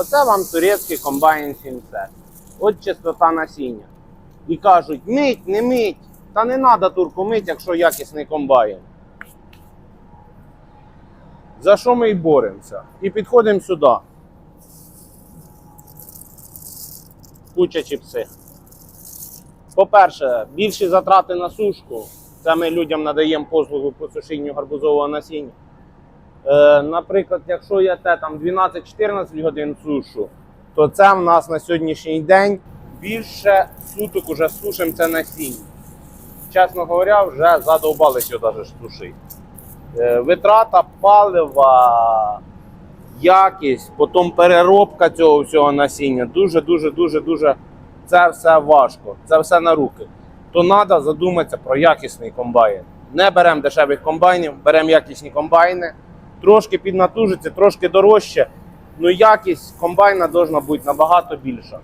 Оце вам турецький комбайн Сінсет. От чистота насіння. І кажуть, мить, не мить. Та не треба турку мить, якщо якісний комбайн. За що ми й боремося? І підходимо сюди. Куча чіпси. По-перше, більші затрати на сушку. Це ми людям надаємо послугу по сушінню гарбузового насіння. Е, наприклад, якщо я те там 12-14 годин сушу, то це в нас на сьогоднішній день більше суток уже сушимо це насіння. Чесно говоря, вже задовбалися навіть сушити. Е, витрата палива, якість, потім переробка цього всього насіння. Дуже, дуже, дуже, дуже це все важко. Це все на руки. То треба задуматися про якісний комбайн. Не беремо дешевих комбайнів, беремо якісні комбайни. Трошки піднатужиться, трошки дорожче. але якість комбайна повинна бути набагато більша.